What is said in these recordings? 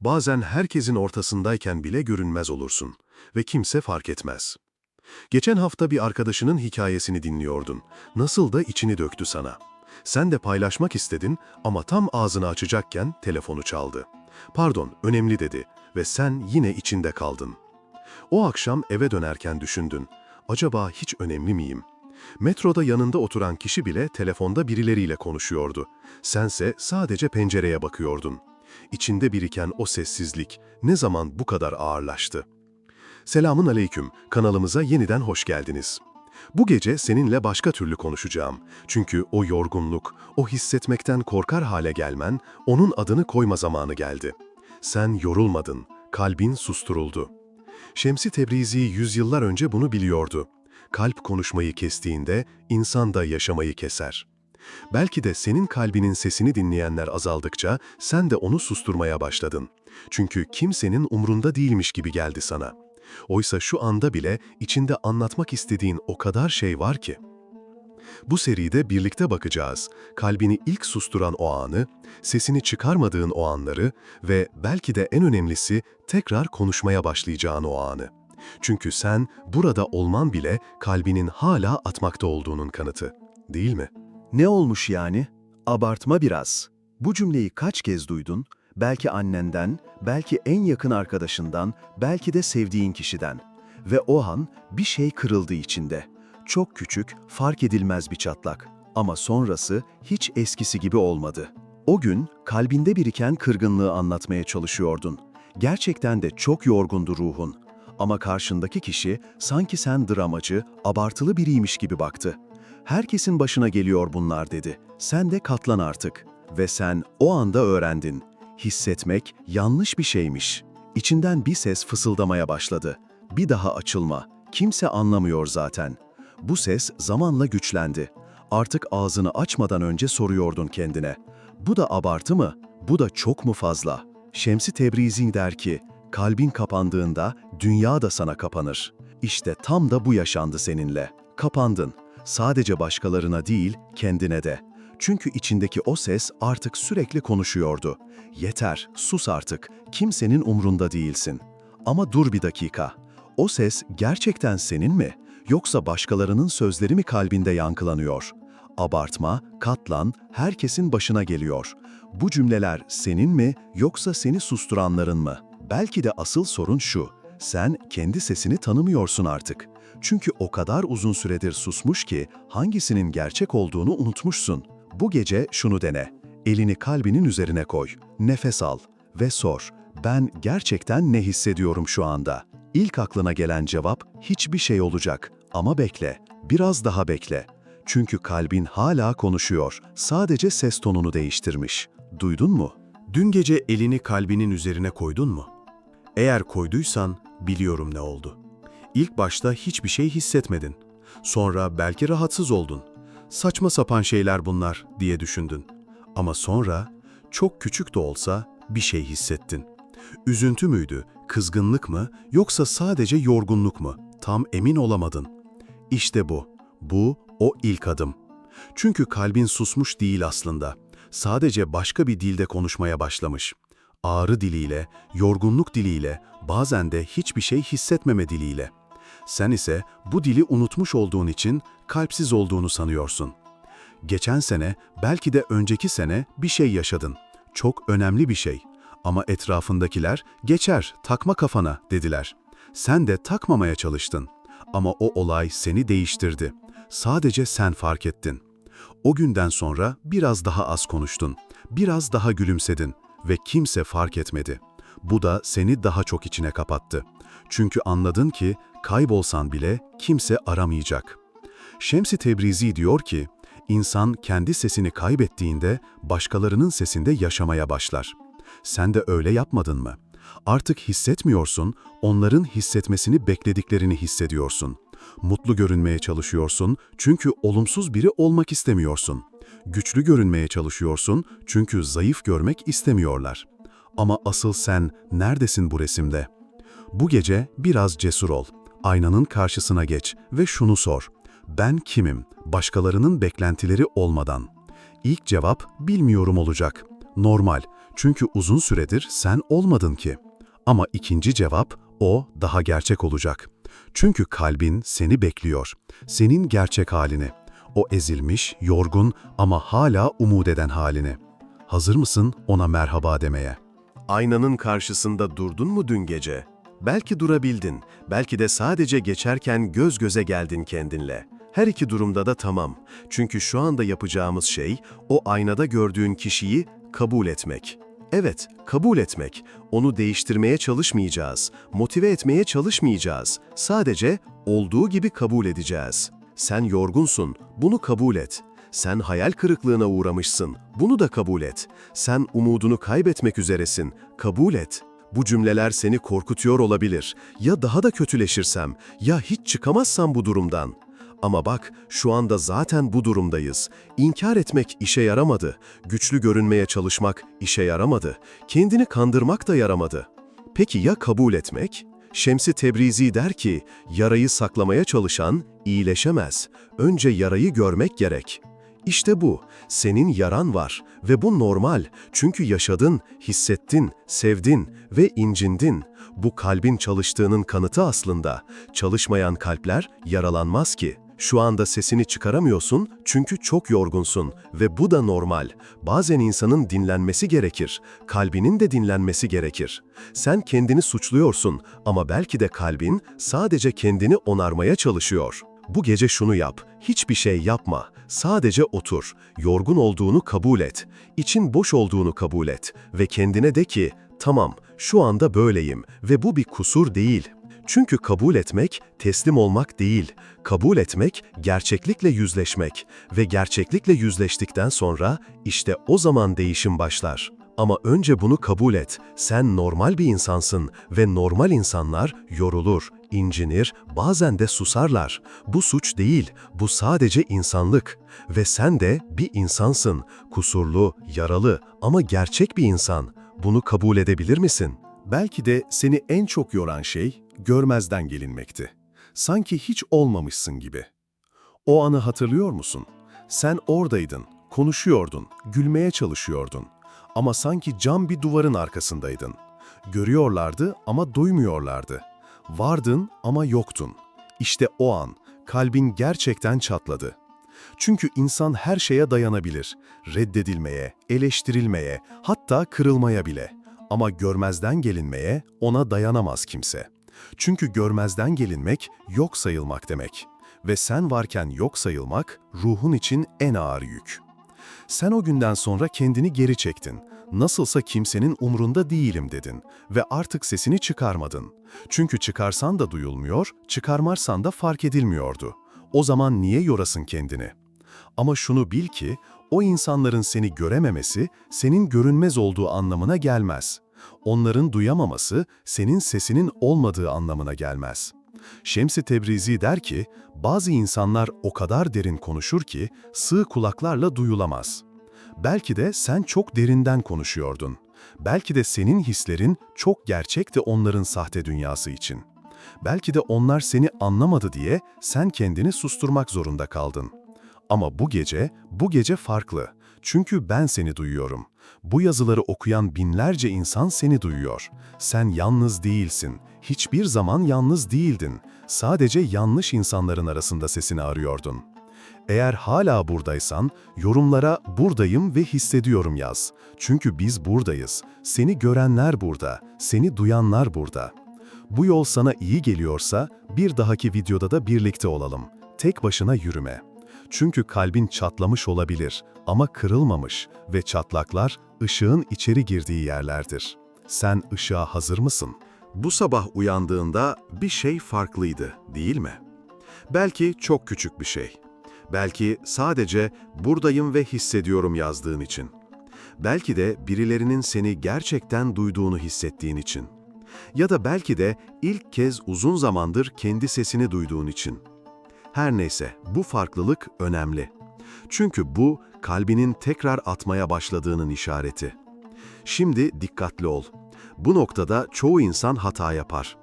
Bazen herkesin ortasındayken bile görünmez olursun ve kimse fark etmez. Geçen hafta bir arkadaşının hikayesini dinliyordun. Nasıl da içini döktü sana. Sen de paylaşmak istedin ama tam ağzını açacakken telefonu çaldı. Pardon, önemli dedi ve sen yine içinde kaldın. O akşam eve dönerken düşündün. Acaba hiç önemli miyim? Metroda yanında oturan kişi bile telefonda birileriyle konuşuyordu. Sense sadece pencereye bakıyordun. İçinde biriken o sessizlik ne zaman bu kadar ağırlaştı? Selamun aleyküm, kanalımıza yeniden hoş geldiniz. Bu gece seninle başka türlü konuşacağım. Çünkü o yorgunluk, o hissetmekten korkar hale gelmen, onun adını koyma zamanı geldi. Sen yorulmadın, kalbin susturuldu. Şemsi Tebrizi yüzyıllar önce bunu biliyordu. Kalp konuşmayı kestiğinde insan da yaşamayı keser. Belki de senin kalbinin sesini dinleyenler azaldıkça sen de onu susturmaya başladın. Çünkü kimsenin umrunda değilmiş gibi geldi sana. Oysa şu anda bile içinde anlatmak istediğin o kadar şey var ki. Bu seride birlikte bakacağız. Kalbini ilk susturan o anı, sesini çıkarmadığın o anları ve belki de en önemlisi tekrar konuşmaya başlayacağın o anı. Çünkü sen burada olman bile kalbinin hala atmakta olduğunun kanıtı, değil mi? Ne olmuş yani? Abartma biraz. Bu cümleyi kaç kez duydun? Belki annenden, belki en yakın arkadaşından, belki de sevdiğin kişiden. Ve o an bir şey kırıldı içinde. Çok küçük, fark edilmez bir çatlak. Ama sonrası hiç eskisi gibi olmadı. O gün kalbinde biriken kırgınlığı anlatmaya çalışıyordun. Gerçekten de çok yorgundu ruhun. Ama karşındaki kişi sanki sen dramacı, abartılı biriymiş gibi baktı. Herkesin başına geliyor bunlar dedi. Sen de katlan artık. Ve sen o anda öğrendin. Hissetmek yanlış bir şeymiş. İçinden bir ses fısıldamaya başladı. Bir daha açılma. Kimse anlamıyor zaten. Bu ses zamanla güçlendi. Artık ağzını açmadan önce soruyordun kendine. Bu da abartı mı? Bu da çok mu fazla? Şemsi Tebrizi der ki, kalbin kapandığında dünya da sana kapanır. İşte tam da bu yaşandı seninle. Kapandın. Sadece başkalarına değil, kendine de. Çünkü içindeki o ses artık sürekli konuşuyordu. Yeter, sus artık. Kimsenin umrunda değilsin. Ama dur bir dakika. O ses gerçekten senin mi? Yoksa başkalarının sözleri mi kalbinde yankılanıyor? Abartma, katlan, herkesin başına geliyor. Bu cümleler senin mi yoksa seni susturanların mı? Belki de asıl sorun şu. Sen kendi sesini tanımıyorsun artık. Çünkü o kadar uzun süredir susmuş ki hangisinin gerçek olduğunu unutmuşsun. Bu gece şunu dene. Elini kalbinin üzerine koy. Nefes al ve sor. Ben gerçekten ne hissediyorum şu anda? İlk aklına gelen cevap hiçbir şey olacak. Ama bekle. Biraz daha bekle. Çünkü kalbin hala konuşuyor. Sadece ses tonunu değiştirmiş. Duydun mu? Dün gece elini kalbinin üzerine koydun mu? Eğer koyduysan biliyorum ne oldu. İlk başta hiçbir şey hissetmedin. Sonra belki rahatsız oldun. Saçma sapan şeyler bunlar diye düşündün. Ama sonra çok küçük de olsa bir şey hissettin. Üzüntü müydü, kızgınlık mı yoksa sadece yorgunluk mu? Tam emin olamadın. İşte bu. Bu o ilk adım. Çünkü kalbin susmuş değil aslında. Sadece başka bir dilde konuşmaya başlamış. Ağrı diliyle, yorgunluk diliyle, bazen de hiçbir şey hissetmeme diliyle. Sen ise bu dili unutmuş olduğun için kalpsiz olduğunu sanıyorsun. Geçen sene, belki de önceki sene bir şey yaşadın. Çok önemli bir şey. Ama etrafındakiler geçer, takma kafana dediler. Sen de takmamaya çalıştın. Ama o olay seni değiştirdi. Sadece sen fark ettin. O günden sonra biraz daha az konuştun. Biraz daha gülümsedin ve kimse fark etmedi. Bu da seni daha çok içine kapattı. Çünkü anladın ki kaybolsan bile kimse aramayacak. Şemsi Tebrizi diyor ki, insan kendi sesini kaybettiğinde başkalarının sesinde yaşamaya başlar. Sen de öyle yapmadın mı? Artık hissetmiyorsun, onların hissetmesini beklediklerini hissediyorsun. Mutlu görünmeye çalışıyorsun çünkü olumsuz biri olmak istemiyorsun. Güçlü görünmeye çalışıyorsun çünkü zayıf görmek istemiyorlar. Ama asıl sen neredesin bu resimde? Bu gece biraz cesur ol. Aynanın karşısına geç ve şunu sor. Ben kimim? Başkalarının beklentileri olmadan. İlk cevap bilmiyorum olacak. Normal. Çünkü uzun süredir sen olmadın ki. Ama ikinci cevap, o daha gerçek olacak. Çünkü kalbin seni bekliyor. Senin gerçek halini. O ezilmiş, yorgun ama hala umut eden halini. Hazır mısın ona merhaba demeye? Aynanın karşısında durdun mu dün gece? Belki durabildin, belki de sadece geçerken göz göze geldin kendinle. Her iki durumda da tamam. Çünkü şu anda yapacağımız şey, o aynada gördüğün kişiyi kabul etmek. Evet, kabul etmek. Onu değiştirmeye çalışmayacağız, motive etmeye çalışmayacağız. Sadece olduğu gibi kabul edeceğiz. Sen yorgunsun, bunu kabul et. Sen hayal kırıklığına uğramışsın, bunu da kabul et. Sen umudunu kaybetmek üzeresin, kabul et. Bu cümleler seni korkutuyor olabilir. Ya daha da kötüleşirsem, ya hiç çıkamazsam bu durumdan. Ama bak, şu anda zaten bu durumdayız. İnkar etmek işe yaramadı. Güçlü görünmeye çalışmak işe yaramadı. Kendini kandırmak da yaramadı. Peki ya kabul etmek? Şemsi Tebrizi der ki, yarayı saklamaya çalışan iyileşemez. Önce yarayı görmek gerek. İşte bu. Senin yaran var ve bu normal. Çünkü yaşadın, hissettin, sevdin ve incindin. Bu kalbin çalıştığının kanıtı aslında. Çalışmayan kalpler yaralanmaz ki. Şu anda sesini çıkaramıyorsun çünkü çok yorgunsun ve bu da normal. Bazen insanın dinlenmesi gerekir. Kalbinin de dinlenmesi gerekir. Sen kendini suçluyorsun ama belki de kalbin sadece kendini onarmaya çalışıyor. Bu gece şunu yap, hiçbir şey yapma. Sadece otur, yorgun olduğunu kabul et, için boş olduğunu kabul et ve kendine de ki, tamam, şu anda böyleyim ve bu bir kusur değil. Çünkü kabul etmek, teslim olmak değil. Kabul etmek, gerçeklikle yüzleşmek ve gerçeklikle yüzleştikten sonra işte o zaman değişim başlar. Ama önce bunu kabul et. Sen normal bir insansın ve normal insanlar yorulur, incinir, bazen de susarlar. Bu suç değil, bu sadece insanlık. Ve sen de bir insansın. Kusurlu, yaralı ama gerçek bir insan. Bunu kabul edebilir misin? Belki de seni en çok yoran şey görmezden gelinmekti. Sanki hiç olmamışsın gibi. O anı hatırlıyor musun? Sen oradaydın, konuşuyordun, gülmeye çalışıyordun. Ama sanki cam bir duvarın arkasındaydın. Görüyorlardı ama duymuyorlardı. Vardın ama yoktun. İşte o an kalbin gerçekten çatladı. Çünkü insan her şeye dayanabilir. Reddedilmeye, eleştirilmeye, hatta kırılmaya bile. Ama görmezden gelinmeye ona dayanamaz kimse. Çünkü görmezden gelinmek yok sayılmak demek. Ve sen varken yok sayılmak ruhun için en ağır yük. Sen o günden sonra kendini geri çektin. Nasılsa kimsenin umrunda değilim dedin ve artık sesini çıkarmadın. Çünkü çıkarsan da duyulmuyor, çıkarmazsan da fark edilmiyordu. O zaman niye yorasın kendini? Ama şunu bil ki, o insanların seni görememesi, senin görünmez olduğu anlamına gelmez. Onların duyamaması, senin sesinin olmadığı anlamına gelmez. Şemsi Tebrizi der ki, bazı insanlar o kadar derin konuşur ki, sığ kulaklarla duyulamaz. Belki de sen çok derinden konuşuyordun. Belki de senin hislerin çok gerçekti onların sahte dünyası için. Belki de onlar seni anlamadı diye sen kendini susturmak zorunda kaldın. Ama bu gece, bu gece farklı. Çünkü ben seni duyuyorum. Bu yazıları okuyan binlerce insan seni duyuyor. Sen yalnız değilsin. Hiçbir zaman yalnız değildin. Sadece yanlış insanların arasında sesini arıyordun. Eğer hala buradaysan, yorumlara buradayım ve hissediyorum yaz. Çünkü biz buradayız. Seni görenler burada, seni duyanlar burada. Bu yol sana iyi geliyorsa, bir dahaki videoda da birlikte olalım. Tek başına yürüme. Çünkü kalbin çatlamış olabilir ama kırılmamış ve çatlaklar ışığın içeri girdiği yerlerdir. Sen ışığa hazır mısın? Bu sabah uyandığında bir şey farklıydı, değil mi? Belki çok küçük bir şey. Belki sadece buradayım ve hissediyorum yazdığın için. Belki de birilerinin seni gerçekten duyduğunu hissettiğin için. Ya da belki de ilk kez uzun zamandır kendi sesini duyduğun için. Her neyse, bu farklılık önemli. Çünkü bu, kalbinin tekrar atmaya başladığının işareti. Şimdi dikkatli ol. Bu noktada çoğu insan hata yapar.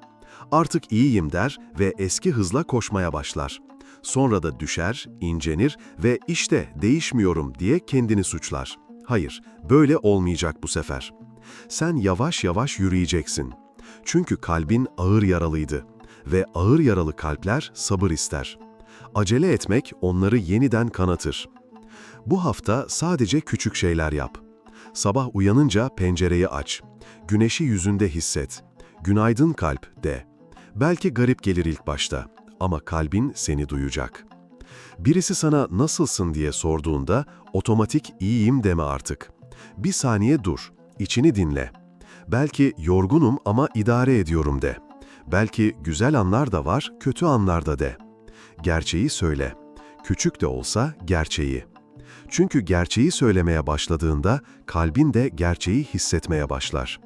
Artık iyiyim der ve eski hızla koşmaya başlar. Sonra da düşer, incenir ve işte değişmiyorum diye kendini suçlar. Hayır, böyle olmayacak bu sefer. Sen yavaş yavaş yürüyeceksin. Çünkü kalbin ağır yaralıydı ve ağır yaralı kalpler sabır ister. Acele etmek onları yeniden kanatır. Bu hafta sadece küçük şeyler yap. Sabah uyanınca pencereyi aç. Güneşi yüzünde hisset. Günaydın kalp de. Belki garip gelir ilk başta ama kalbin seni duyacak. Birisi sana nasılsın diye sorduğunda otomatik iyiyim deme artık. Bir saniye dur, içini dinle. Belki yorgunum ama idare ediyorum de. Belki güzel anlar da var, kötü anlar da de. Gerçeği söyle. Küçük de olsa gerçeği. Çünkü gerçeği söylemeye başladığında kalbin de gerçeği hissetmeye başlar.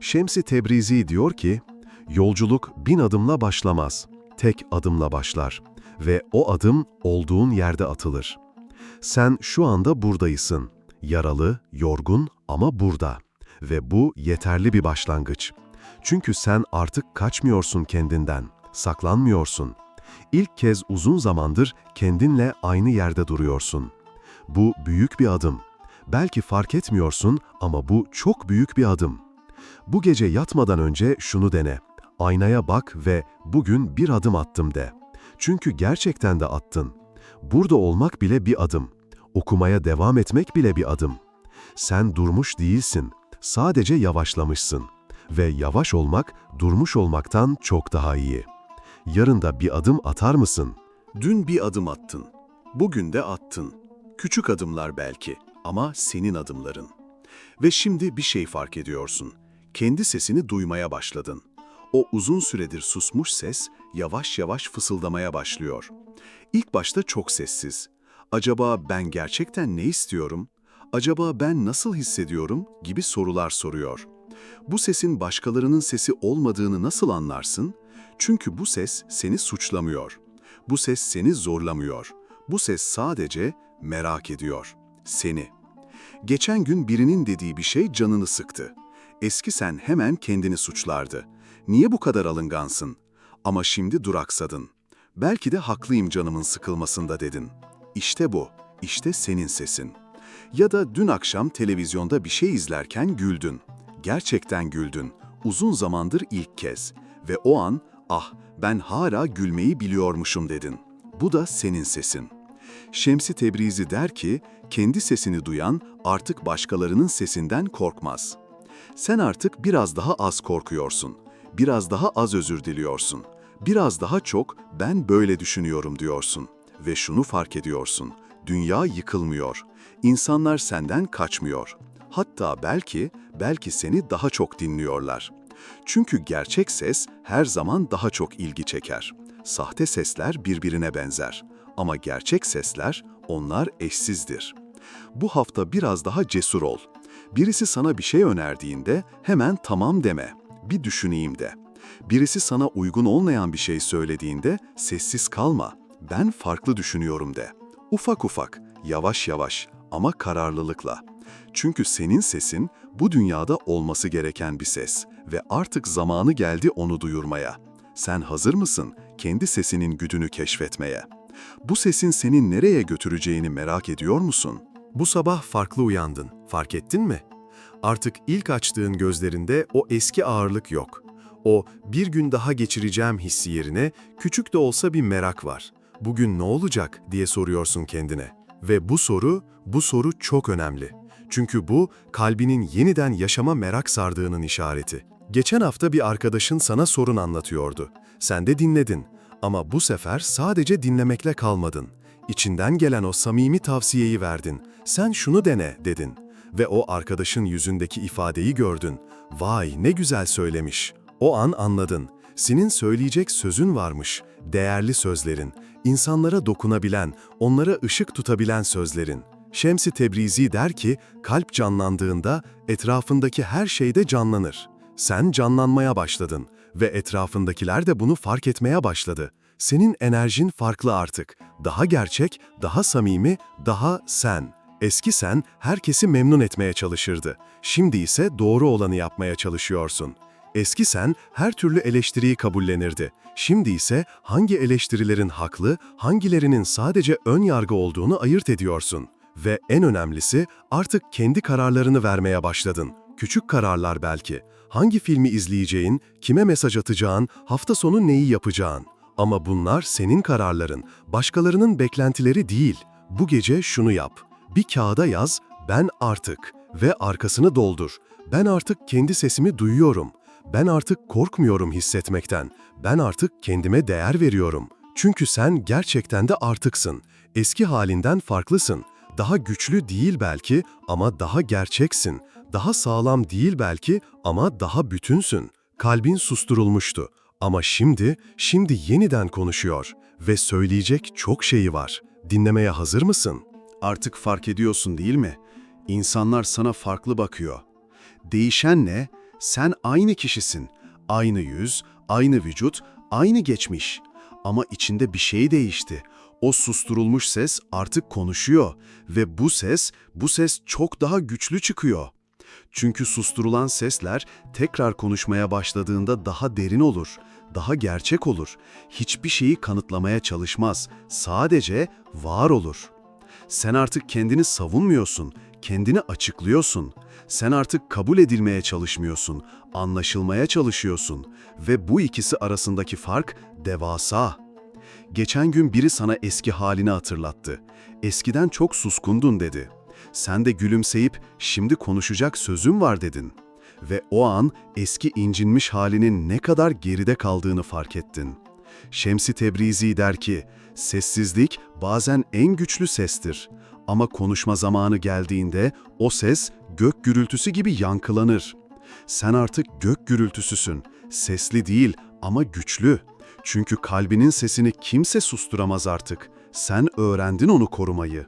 Şemsi Tebrizi diyor ki, yolculuk bin adımla başlamaz, tek adımla başlar ve o adım olduğun yerde atılır. Sen şu anda buradaysın, yaralı, yorgun ama burada ve bu yeterli bir başlangıç. Çünkü sen artık kaçmıyorsun kendinden, saklanmıyorsun. İlk kez uzun zamandır kendinle aynı yerde duruyorsun. Bu büyük bir adım. Belki fark etmiyorsun ama bu çok büyük bir adım. Bu gece yatmadan önce şunu dene. Aynaya bak ve bugün bir adım attım de. Çünkü gerçekten de attın. Burada olmak bile bir adım. Okumaya devam etmek bile bir adım. Sen durmuş değilsin. Sadece yavaşlamışsın. Ve yavaş olmak, durmuş olmaktan çok daha iyi. Yarın da bir adım atar mısın? Dün bir adım attın. Bugün de attın. Küçük adımlar belki ama senin adımların. Ve şimdi bir şey fark ediyorsun. Kendi sesini duymaya başladın. O uzun süredir susmuş ses yavaş yavaş fısıldamaya başlıyor. İlk başta çok sessiz. Acaba ben gerçekten ne istiyorum? Acaba ben nasıl hissediyorum gibi sorular soruyor. Bu sesin başkalarının sesi olmadığını nasıl anlarsın? Çünkü bu ses seni suçlamıyor. Bu ses seni zorlamıyor. Bu ses sadece merak ediyor. Seni. Geçen gün birinin dediği bir şey canını sıktı. Eski sen hemen kendini suçlardı. Niye bu kadar alıngansın? Ama şimdi duraksadın. Belki de haklıyım canımın sıkılmasında dedin. İşte bu, işte senin sesin. Ya da dün akşam televizyonda bir şey izlerken güldün. Gerçekten güldün. Uzun zamandır ilk kez. Ve o an, ah ben hala gülmeyi biliyormuşum dedin. Bu da senin sesin. Şemsi Tebrizi der ki, kendi sesini duyan artık başkalarının sesinden korkmaz. Sen artık biraz daha az korkuyorsun. Biraz daha az özür diliyorsun. Biraz daha çok ben böyle düşünüyorum diyorsun. Ve şunu fark ediyorsun. Dünya yıkılmıyor. İnsanlar senden kaçmıyor. Hatta belki, belki seni daha çok dinliyorlar. Çünkü gerçek ses her zaman daha çok ilgi çeker. Sahte sesler birbirine benzer. Ama gerçek sesler, onlar eşsizdir. Bu hafta biraz daha cesur ol. Birisi sana bir şey önerdiğinde hemen tamam deme, bir düşüneyim de. Birisi sana uygun olmayan bir şey söylediğinde sessiz kalma, ben farklı düşünüyorum de. Ufak ufak, yavaş yavaş ama kararlılıkla. Çünkü senin sesin bu dünyada olması gereken bir ses ve artık zamanı geldi onu duyurmaya. Sen hazır mısın kendi sesinin güdünü keşfetmeye? Bu sesin seni nereye götüreceğini merak ediyor musun? Bu sabah farklı uyandın, fark ettin mi? Artık ilk açtığın gözlerinde o eski ağırlık yok. O bir gün daha geçireceğim hissi yerine küçük de olsa bir merak var. Bugün ne olacak diye soruyorsun kendine. Ve bu soru, bu soru çok önemli. Çünkü bu kalbinin yeniden yaşama merak sardığının işareti. Geçen hafta bir arkadaşın sana sorun anlatıyordu. Sen de dinledin. Ama bu sefer sadece dinlemekle kalmadın. İçinden gelen o samimi tavsiyeyi verdin. Sen şunu dene dedin. Ve o arkadaşın yüzündeki ifadeyi gördün. Vay ne güzel söylemiş. O an anladın. Senin söyleyecek sözün varmış. Değerli sözlerin. insanlara dokunabilen, onlara ışık tutabilen sözlerin. Şemsi Tebrizi der ki, kalp canlandığında etrafındaki her şeyde canlanır. Sen canlanmaya başladın ve etrafındakiler de bunu fark etmeye başladı. Senin enerjin farklı artık. Daha gerçek, daha samimi, daha sen. Eski sen herkesi memnun etmeye çalışırdı. Şimdi ise doğru olanı yapmaya çalışıyorsun. Eski sen her türlü eleştiriyi kabullenirdi. Şimdi ise hangi eleştirilerin haklı, hangilerinin sadece ön yargı olduğunu ayırt ediyorsun. Ve en önemlisi artık kendi kararlarını vermeye başladın. Küçük kararlar belki. Hangi filmi izleyeceğin, kime mesaj atacağın, hafta sonu neyi yapacağın. Ama bunlar senin kararların, başkalarının beklentileri değil. Bu gece şunu yap. Bir kağıda yaz, ben artık ve arkasını doldur. Ben artık kendi sesimi duyuyorum. Ben artık korkmuyorum hissetmekten. Ben artık kendime değer veriyorum. Çünkü sen gerçekten de artıksın. Eski halinden farklısın. Daha güçlü değil belki ama daha gerçeksin. Daha sağlam değil belki ama daha bütünsün. Kalbin susturulmuştu. Ama şimdi, şimdi yeniden konuşuyor ve söyleyecek çok şeyi var. Dinlemeye hazır mısın? Artık fark ediyorsun değil mi? İnsanlar sana farklı bakıyor. Değişen ne? Sen aynı kişisin. Aynı yüz, aynı vücut, aynı geçmiş. Ama içinde bir şey değişti. O susturulmuş ses artık konuşuyor ve bu ses, bu ses çok daha güçlü çıkıyor. Çünkü susturulan sesler tekrar konuşmaya başladığında daha derin olur, daha gerçek olur. Hiçbir şeyi kanıtlamaya çalışmaz, sadece var olur. Sen artık kendini savunmuyorsun, kendini açıklıyorsun. Sen artık kabul edilmeye çalışmıyorsun, anlaşılmaya çalışıyorsun ve bu ikisi arasındaki fark devasa. Geçen gün biri sana eski halini hatırlattı. Eskiden çok suskundun dedi. Sen de gülümseyip şimdi konuşacak sözüm var dedin. Ve o an eski incinmiş halinin ne kadar geride kaldığını fark ettin. Şemsi Tebrizi der ki, sessizlik bazen en güçlü sestir. Ama konuşma zamanı geldiğinde o ses gök gürültüsü gibi yankılanır. Sen artık gök gürültüsüsün. Sesli değil ama güçlü. Çünkü kalbinin sesini kimse susturamaz artık. Sen öğrendin onu korumayı.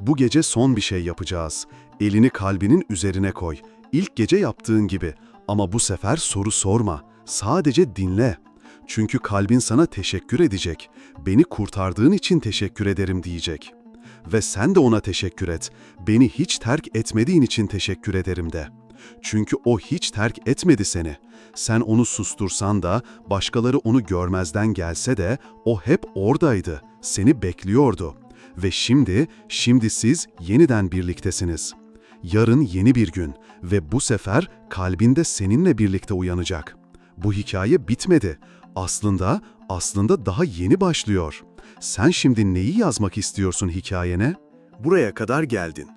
Bu gece son bir şey yapacağız. Elini kalbinin üzerine koy. İlk gece yaptığın gibi. Ama bu sefer soru sorma. Sadece dinle. Çünkü kalbin sana teşekkür edecek. Beni kurtardığın için teşekkür ederim diyecek. Ve sen de ona teşekkür et. Beni hiç terk etmediğin için teşekkür ederim de. Çünkü o hiç terk etmedi seni. Sen onu sustursan da, başkaları onu görmezden gelse de o hep oradaydı, seni bekliyordu. Ve şimdi, şimdi siz yeniden birliktesiniz. Yarın yeni bir gün ve bu sefer kalbinde seninle birlikte uyanacak. Bu hikaye bitmedi. Aslında, aslında daha yeni başlıyor. Sen şimdi neyi yazmak istiyorsun hikayene? Buraya kadar geldin.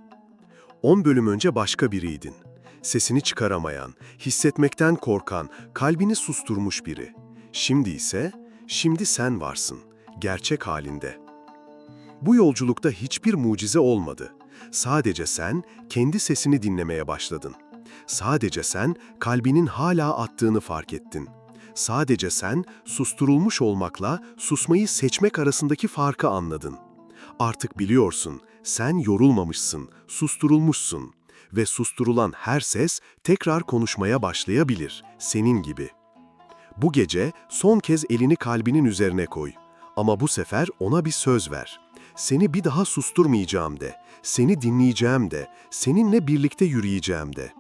10 bölüm önce başka biriydin. Sesini çıkaramayan, hissetmekten korkan, kalbini susturmuş biri. Şimdi ise, şimdi sen varsın, gerçek halinde. Bu yolculukta hiçbir mucize olmadı. Sadece sen kendi sesini dinlemeye başladın. Sadece sen kalbinin hala attığını fark ettin. Sadece sen susturulmuş olmakla susmayı seçmek arasındaki farkı anladın. Artık biliyorsun, sen yorulmamışsın, susturulmuşsun ve susturulan her ses tekrar konuşmaya başlayabilir, senin gibi. Bu gece son kez elini kalbinin üzerine koy. Ama bu sefer ona bir söz ver. Seni bir daha susturmayacağım de, seni dinleyeceğim de, seninle birlikte yürüyeceğim de.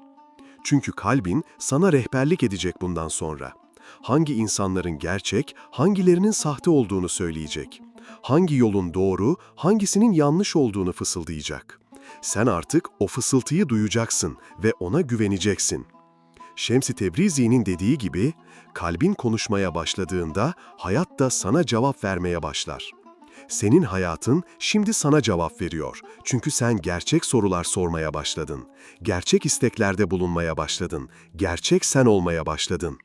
Çünkü kalbin sana rehberlik edecek bundan sonra. Hangi insanların gerçek, hangilerinin sahte olduğunu söyleyecek. Hangi yolun doğru, hangisinin yanlış olduğunu fısıldayacak. Sen artık o fısıltıyı duyacaksın ve ona güveneceksin. Şems-i Tebrizi'nin dediği gibi, kalbin konuşmaya başladığında hayat da sana cevap vermeye başlar. Senin hayatın şimdi sana cevap veriyor. Çünkü sen gerçek sorular sormaya başladın. Gerçek isteklerde bulunmaya başladın. Gerçek sen olmaya başladın.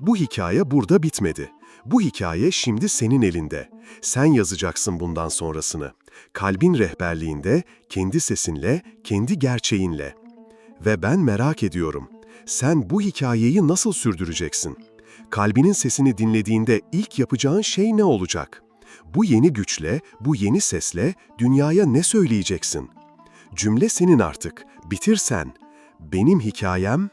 Bu hikaye burada bitmedi. Bu hikaye şimdi senin elinde. Sen yazacaksın bundan sonrasını. Kalbin rehberliğinde, kendi sesinle, kendi gerçeğinle. Ve ben merak ediyorum. Sen bu hikayeyi nasıl sürdüreceksin? Kalbinin sesini dinlediğinde ilk yapacağın şey ne olacak? Bu yeni güçle, bu yeni sesle dünyaya ne söyleyeceksin? Cümle senin artık. Bitir sen. Benim hikayem